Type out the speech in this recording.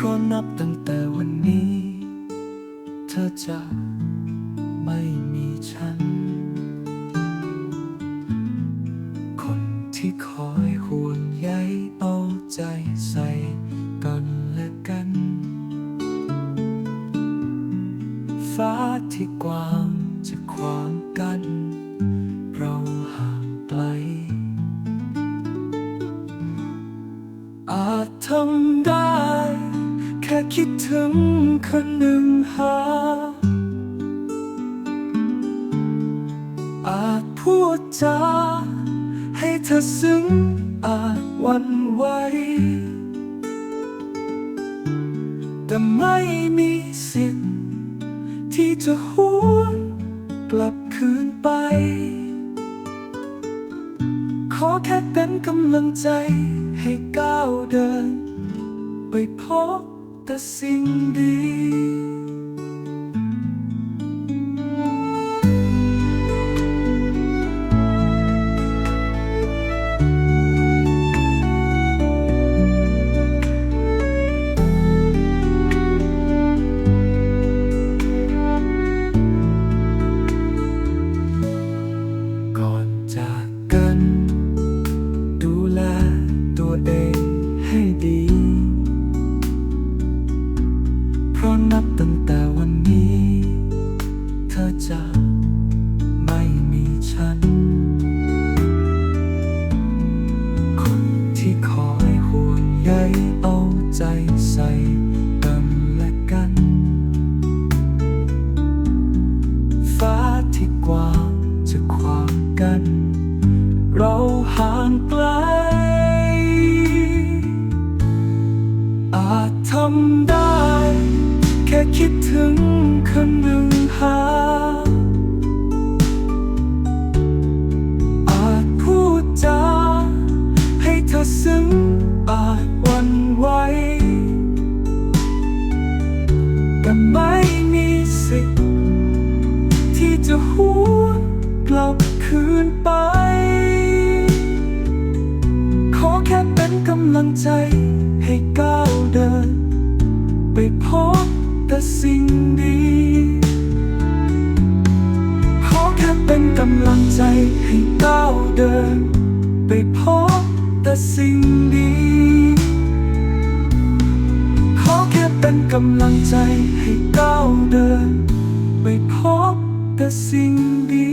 เพราะนับตั้งแต่วันนี้ เธอจะไม่มีฉัน คนที่คอยห่วงใยเอาใจใส่กันและกัน ฟ้าที่กว้างจะขวางกัน เราหา คิดถึงคนหนึ่งหา อาจพูดจาให้เธอซึ้งอาจหวันไหวแต่ไม่มีสิทธิ์ที่จะหวนกลับคืนไป ขอแค่เป็นกำลังใจให้ก้าวเดิน ไปพบ แนับตั้งแต่วันนี้ เธอจะไม่มีฉัน คนที่คอยห่วงใยเอาใจใส่กันและกัน ฟ้าที่กว้างจะขวางกัน เราห่างไกล อาจทำได้ ดถึงคนหนึ่งหา อาจพูดจาให้เธอซึ้งอาจวันไหวแต่ไม่มีสิทธิ์ที่จะหวนกลับคืนไป ขอแค่เป็นกำลังใจให้ก้าวเดิน ไปพบ แต่สิ่งดี ขอแค่เป็นกำลังใจให้ก้าวเดิน ไปพบแต่สิ่งดี ขอแค่เป็นกำลังใจให้ก้าวเดิน ไปพบแต่สิ่งดี